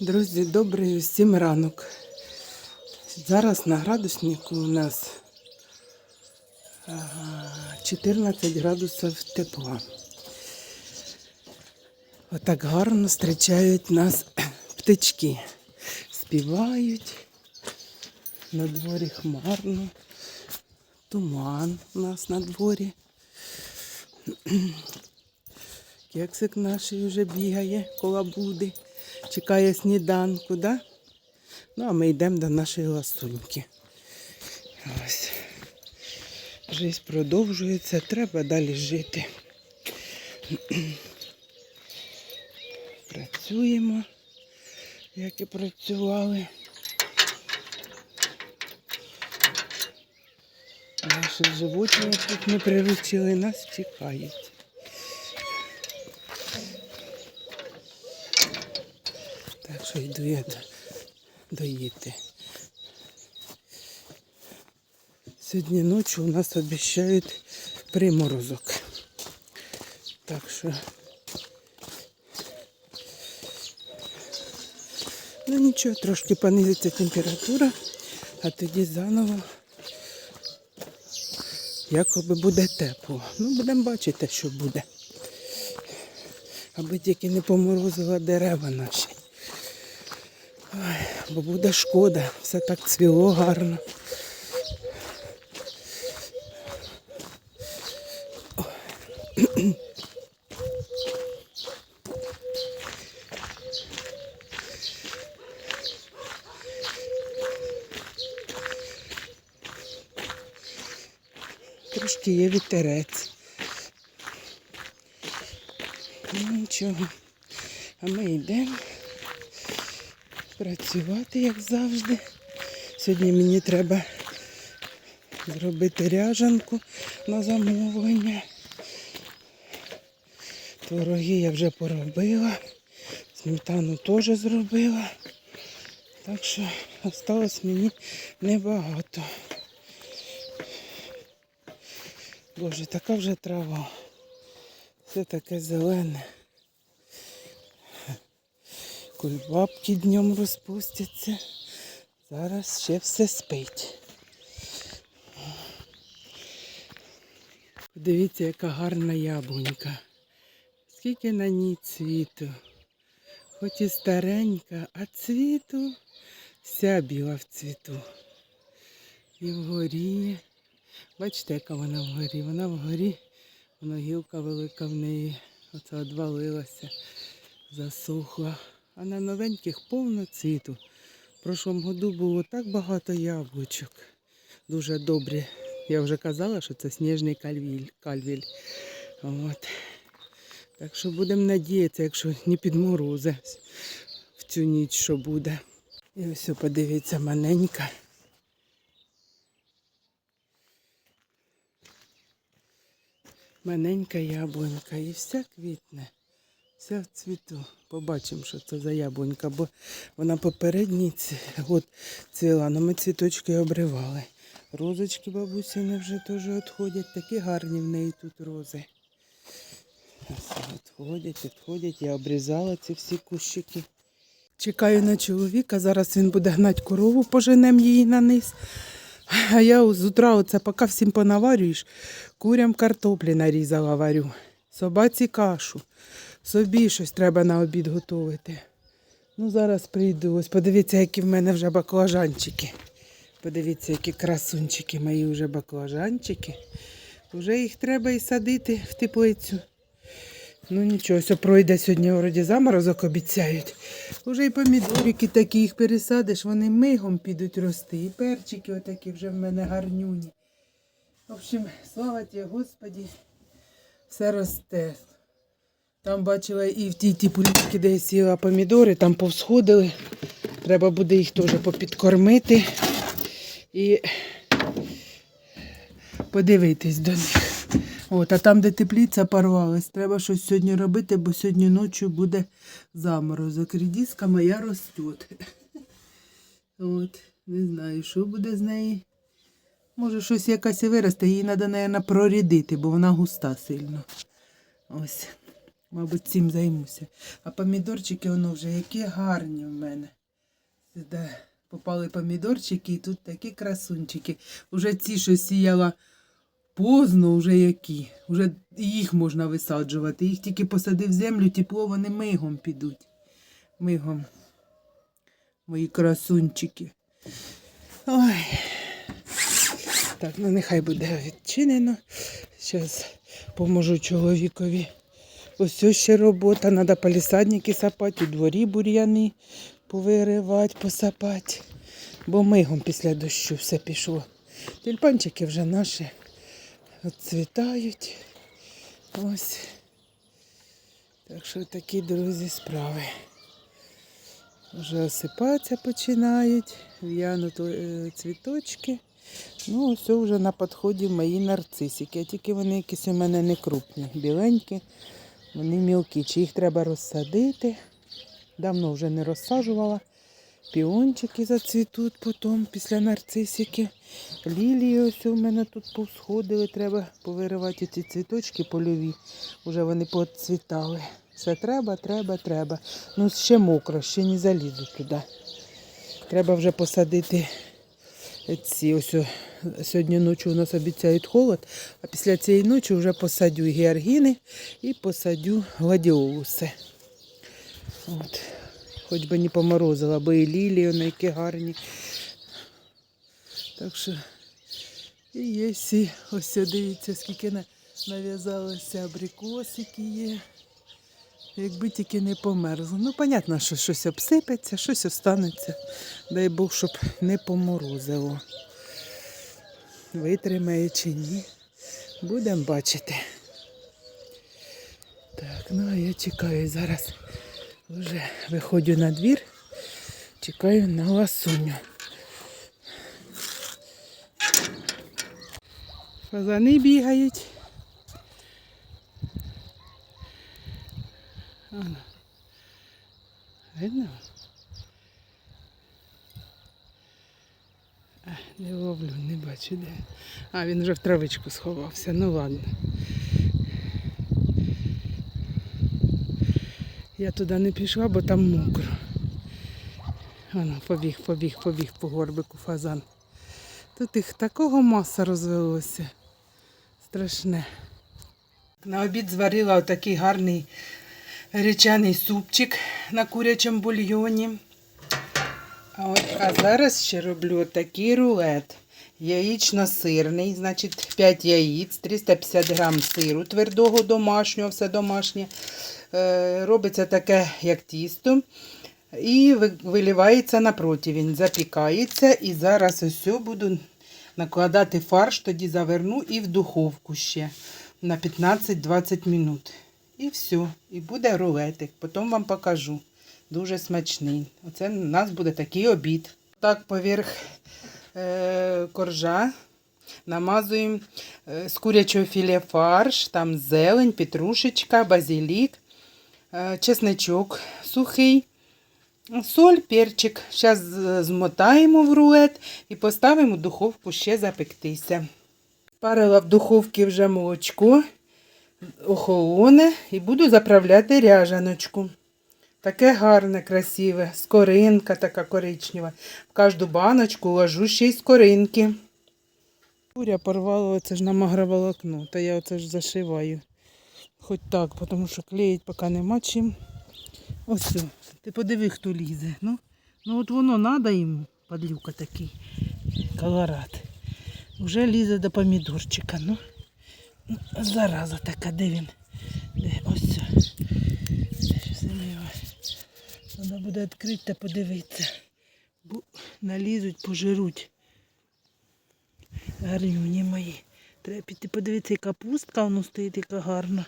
Друзі, добрий всім ранок. Зараз на градуснику у нас 14 градусів тепла. Отак гарно зустрічають нас птички. Співають. На дворі хмарно. Туман у нас на дворі. Кексик наш вже бігає коло буди, чекає сніданку, да? Ну, а ми йдемо до нашої ласунки. Ось. Жизнь продовжується, треба далі жити. Працюємо, як і працювали. Наші животні, яких ми приручили, нас чекають. Що йду я доїти. Сьогодні ночі у нас обіцяють приморозок. Так що. Ну нічого, трошки понизиться температура, а тоді заново якоби буде тепло. Ну, будемо бачити, що буде. Аби тільки не поморозила дерева наші. Ой, бо буде шкода, все так цвіло гарно. Трошки є вітерець. Ну нічого. А ми йдемо працювати, як завжди. Сьогодні мені треба зробити ряжанку на замовлення. Твороги я вже поробила, сметану теж зробила. Так що осталось мені небагато. Боже, така вже трава. Все таке зелене. Кульбабки днем розпустяться. Зараз ще все спить. Подивіться, яка гарна яблунька. Скільки на ній цвіту. Хоч і старенька, а цвіту вся біла в цвіту. І вгорі. Бачите, яка вона вгорі? Вона вгорі, вона гілка велика в неї. Оце одвалилася, засохла. А на новеньких повно цвіту. В прошлому году було так багато яблучок. Дуже добрі. Я вже казала, що це сніжний кальвіль. кальвіль. От. Так що будемо надіятися, якщо не підморози в цю ніч, що буде. І ось подивіться, маленька. Маленька яблунька і вся квітне, вся в цвіту. Побачимо, що це за яблунька, бо вона попередній год цвіла, але ми цвіточки обривали. Розочки бабусіни вже теж відходять, такі гарні в неї тут рози. Відходять, відходять. Я обрізала ці всі кущики. Чекаю на чоловіка, зараз він буде гнати корову, поженемо її на низ. А я з утра оце поки всім понаварюєш, курям картоплі нарізала варю, собаці кашу. Собі щось треба на обід готувати. Ну, зараз прийду. Ось подивіться, які в мене вже баклажанчики. Подивіться, які красунчики мої вже баклажанчики. Вже їх треба і садити в теплицю. Ну нічого, все пройде сьогодні вроді заморозок обіцяють. Уже і помідорики такі їх пересадиш, вони мигом підуть рости. І перчики отакі вже в мене гарнюні. В общем, слава ті, Господі, все росте. Там бачила і в тій тіпулічці, де я сіла помідори, там повсходили. Треба буде їх теж попідкормити і подивитись до них. От, а там, де теплиця порвалась, треба щось сьогодні робити, бо сьогодні ночі буде заморозок. Рідіска моя росте. От, не знаю, що буде з неї. Може, щось якась і виросте, її треба, мабуть, прорідити, бо вона густа сильно. Ось. Мабуть, цим займуся. А помідорчики, воно вже які гарні в мене. Сюди попали помідорчики, і тут такі красунчики. Уже ці, що сіяла поздно, вже які. Уже їх можна висаджувати. Їх тільки посадив землю, тепло, вони мигом підуть. Мигом. Мої красунчики. Ой. Так, ну нехай буде відчинено. Зараз поможу чоловікові. Ось ось ще робота. Треба палісадники сапати, у дворі бур'яни повиривати, посапати. Бо мигом після дощу все пішло. Тюльпанчики вже наші відцвітають. Ось. Так що такі, друзі, справи. Вже осипатися починають, в'януть е, цвіточки. Ну, ось вже на підході мої нарцисики. Тільки вони якісь у мене не крупні, біленькі, вони мілкі. Чи їх треба розсадити? Давно вже не розсаджувала. Піончики зацвітуть потім після нарцисики. Лілії ось у мене тут повсходили. Треба повиривати ці цвіточки польові. Уже вони поцвітали. Все треба, треба, треба. Ну, ще мокро, ще не залізу туди. Треба вже посадити ці ось сьогодні ночі у нас обіцяють холод, а після цієї ночі вже посадю георгіни і посадю гладіолуси. От. Хоч би не поморозила, бо і лілії, вони які гарні. Так що і є всі, ось дивіться, скільки на- нав'язалося абрикосики є. Якби тільки не померзло. Ну, понятно, що щось обсипеться, щось останеться. Дай Бог, щоб не поморозило. Витримає чи ні. Будемо бачити. Так, ну а я чекаю зараз. Вже виходжу на двір, чекаю на ласуню. Фазани бігають. Видно? Не ловлю, не бачу де. А, він вже в травичку сховався. Ну ладно. Я туди не пішла, бо там мокро. Ано, побіг, побіг, побіг по горбику фазан. Тут їх такого маса розвелося. Страшне. На обід зварила отакий гарний гречаний супчик на курячому бульйоні. А, от, а зараз ще роблю такий рулет. Яєчно-сирний, значить 5 яєць, 350 грам сиру твердого домашнього, все домашнє. Е, робиться таке, як тісто. І ви- виливається на противень, запікається. І зараз ось буду накладати фарш, тоді заверну і в духовку ще на 15-20 минут. І все. І буде рулетик. Потім вам покажу. Дуже смачний. Оце у нас буде такий обід. Так, поверх е, коржа намазуємо е, з курячого філе фарш, там зелень, петрушечка, базилік, е, чесничок сухий, соль, перчик. Зараз змотаємо в рулет і поставимо в духовку ще запектися. Парила в духовці вже молочко охолоне і буду заправляти ряжаночку. Таке гарне, красиве, скоринка така коричнева. В кожну баночку ложу ще й скоринки. Куря порвала це ж на магроволокно, та я оце ж зашиваю. Хоч так, тому що клеїть поки нема чим. Ось, ти подиви, хто лізе. Ну, ну от воно треба йому, падлюка такий, колорад. Вже лізе до помідорчика. Ну зараза така, де він? Де? Ось. о. Щас я його- Треба буде відкрити та подивитися. Бо налізуть, пожируть. Гарнюні мої. Треба піти подивитися, яка пустка воно стоїть, яка гарна.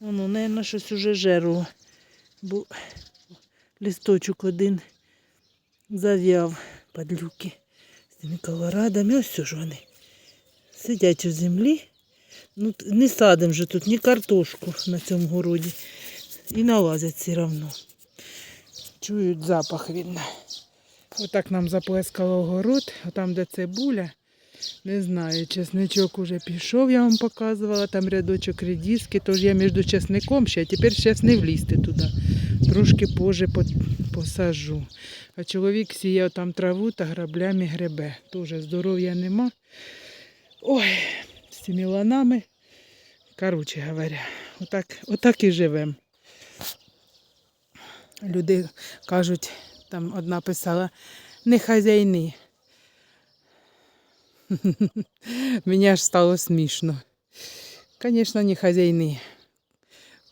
Воно, напевно, щось уже жерло. Бо листочок один зав'яв падлюки з тими колорадами. Ось ж вони. Сидять у землі. Ну, не садимо вже тут ні картошку на цьому городі. І налазять все одно. Чують запах він. Отак нам заплескало огород, отам, де цибуля, Не знаю, чесничок уже пішов, я вам показувала, там рядочок редиски, тож я між чесником ще, а тепер зараз не влізти туди. Трошки позже посажу. А чоловік сіяв там траву та граблями гребе. Тоже здоров'я нема. Ой, з цими ланами. Коротше говоря, отак, отак і живемо. Люди кажуть, там одна писала, не хазяйни. Мені аж стало смішно. Звісно, не хазяйни.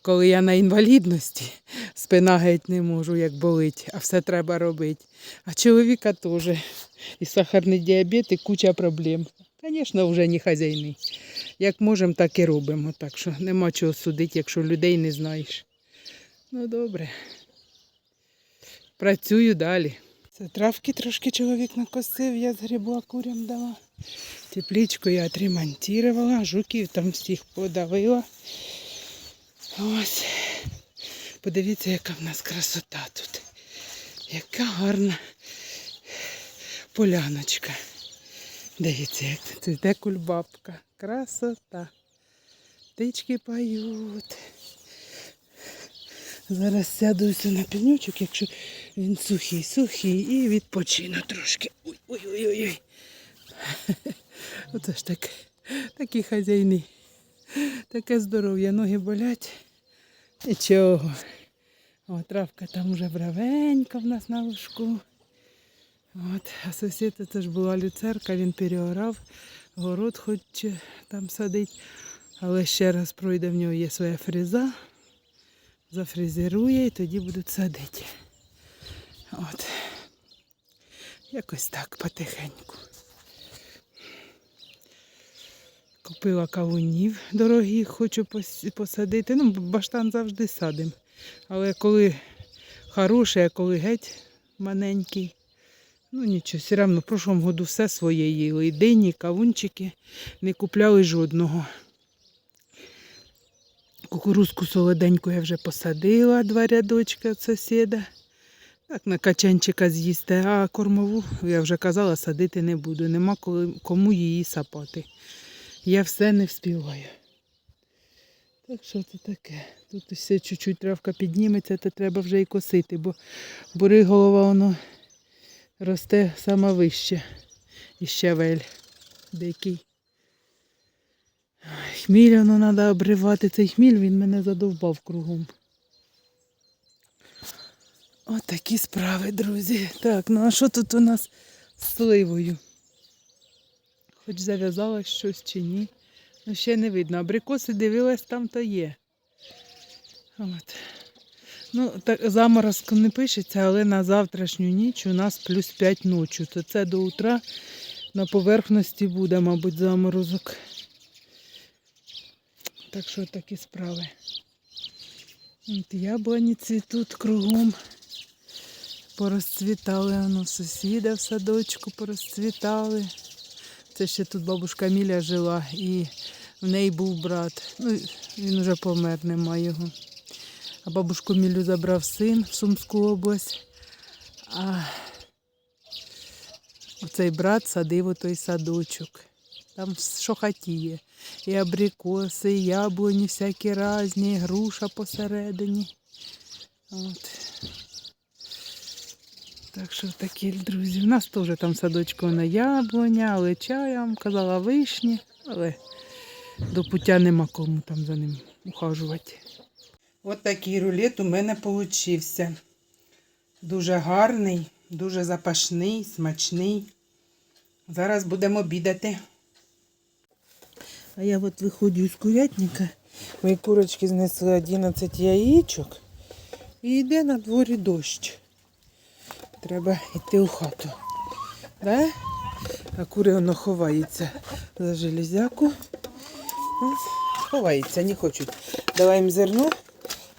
Коли я на інвалідності, спина геть не можу, як болить, а все треба робити. А чоловіка теж. І сахарний діабет, і куча проблем. Звісно, вже не хазяйни. Як можемо, так і робимо. Так що нема чого судити, якщо людей не знаєш. Ну добре. Працюю далі. Це травки трошки чоловік накосив, я згребла курям дала. Тепличку я отремонтувала, жуків там всіх подавила. Ось. Подивіться, яка в нас красота тут. Яка гарна поляночка. Дивіться, як цвіте кульбабка. Красота. Птички поють. Зараз сяду ось на пенючок, якщо він сухий, сухий, і відпочину трошки. Ой-ой-ой. Оце ж так, такі хазяйни. Таке здоров'я, ноги болять. Нічого. О, травка там уже бравенька в нас на лужку. От, а сусід це ж була люцерка, він переорав, город хоче там садить. Але ще раз пройде в нього є своя фреза, зафрезерує і тоді будуть садити. От. Якось так потихеньку. Купила кавунів дорогих, хочу посадити. Ну, баштан завжди садимо. Але коли хороший, а коли геть маленький, ну нічого, все одно в прошлому году все своє їли. І дині, кавунчики не купляли жодного. Кукурузку солоденьку я вже посадила, два рядочки від сусіда. Так, на качанчика з'їсти, а кормову, я вже казала, садити не буду. Нема кому її сапати. Я все не вспіваю. Так що це таке? Тут все чуть-чуть травка підніметься, то треба вже і косити, бо бори голова воно росте саме вище. І щавель дикий. Хміль воно треба обривати. Цей хміль він мене задовбав кругом. От такі справи, друзі. Так, ну а що тут у нас з сливою? Хоч зав'язалось щось чи ні. Ну, ще не видно. Абрикоси дивилась, там то є. От. Ну, так, заморозк не пишеться, але на завтрашню ніч у нас плюс 5 ночі. То це до утра на поверхності буде, мабуть, заморозок. Так що такі справи. От яблуні цвітуть кругом. Порозцвітали воно сусіда в садочку порозцвітали. Це ще тут бабушка Міля жила і в неї був брат. Ну, він вже помер, нема його. А бабушку Мілю забрав син в Сумську область. А цей брат садив у той садочок. Там що хотіє. І абрикоси, і яблуні всякі різні, і груша посередині. От. Так що такі, друзі. У нас теж там садочку на яблуня, але чай, я вам казала, вишні, але до пуття нема кому там за ним ухажувати. От такий рулет у мене получився. Дуже гарний, дуже запашний, смачний. Зараз будемо обідати. А я от виходжу з курятника. Мої курочки знесли 11 яєчок. І йде на дворі дощ. Треба йти у хату. Да? А кури воно ховається за железяку. Ховається, не хочуть. Давай їм зерно,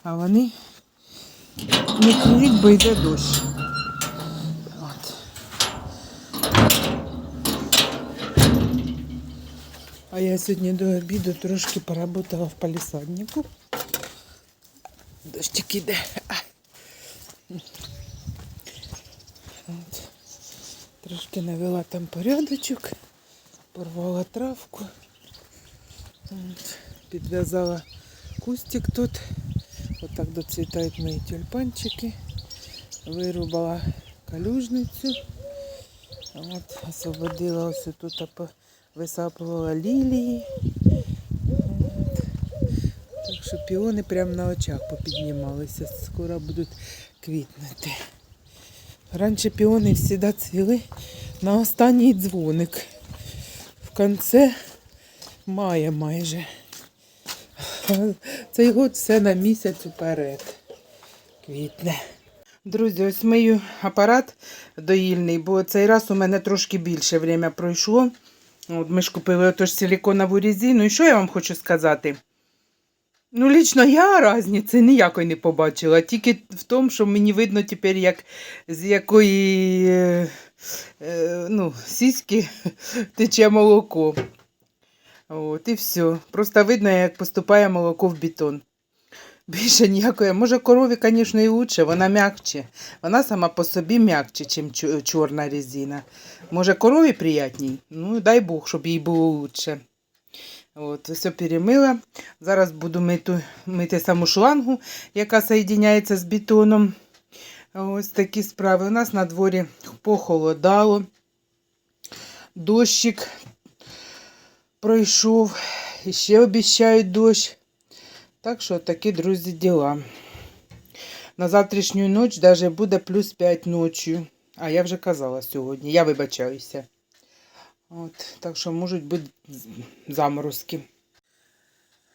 а вони не клюють, бо йде дощ. Я сьогодні до обіду трошки поработала в палісаднику. Дощик іде. От. Трошки навела там порядочок. Порвала травку. От, підв'язала кустик тут. Отак доцвітають мої тюльпанчики. Вирубала калюжницю. От, освободила ось тут, висапувала лілії. Так що піони прямо на очах попіднімалися. Скоро будуть квітнути. Раніше піони завжди цвіли на останній дзвоник. В кінці мая майже. Цей год все на місяць уперед. Квітне. Друзі, ось мию апарат доїльний, бо цей раз у мене трошки більше время пройшло. От ми ж купили отож силіконову резину. І що я вам хочу сказати? Ну, лічно я різниці ніякої не побачила. Тільки в тому, що мені видно тепер, як з якої е, е, ну, сіськи тече молоко. От, і все. Просто видно, як поступає молоко в бетон. Більше ніякої. Може, корові, звісно, і лучше, вона м'якче. Вона сама по собі м'якче, ніж чорна резина. Може, корові приятній? Ну, дай Бог, щоб їй було лучше. От, все перемила. Зараз буду мити, мити саму шлангу, яка соєдиняється з бетоном. Ось такі справи. У нас на дворі похолодало. Дощик пройшов. І ще обіцяють дощ. Так що такі, друзі, діла. На завтрашню ніч навіть буде плюс 5 ночі. А я вже казала сьогодні. Я вибачаюся. От, так що можуть бути заморозки.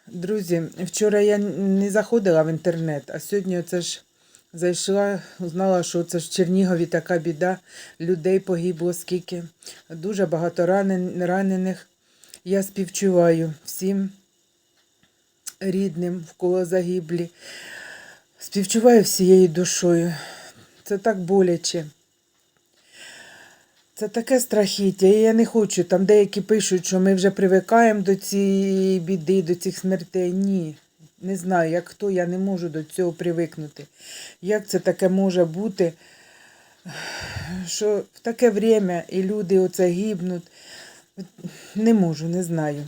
Друзі, вчора я не заходила в інтернет, а сьогодні це ж зайшла, узнала, що це ж в Чернігові така біда. Людей погибло скільки. Дуже багато ранен, ранених. Я співчуваю всім рідним, в кого загиблі. Співчуваю всією душою. Це так боляче. Це таке страхіття, і я не хочу. Там деякі пишуть, що ми вже привикаємо до цієї біди, до цих смертей. Ні. Не знаю, як хто, я не можу до цього привикнути. Як це таке може бути, що в таке время і люди оце гибнуть. Не можу, не знаю.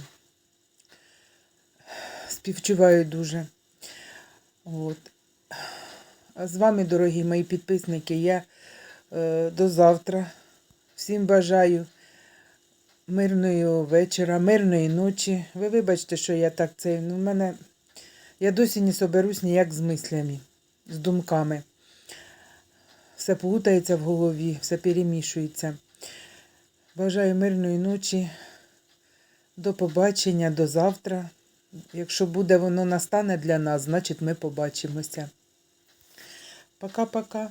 Співчуваю дуже. От. А з вами, дорогі мої підписники, я е, до завтра. Всім бажаю мирного вечора, мирної ночі. Ви вибачте, що я так це. Ну, мене я досі не соберусь ніяк з мислями, з думками. Все плутається в голові, все перемішується. Бажаю мирної ночі. До побачення, до завтра. Якщо буде воно настане для нас, значить ми побачимося. Пока-пока.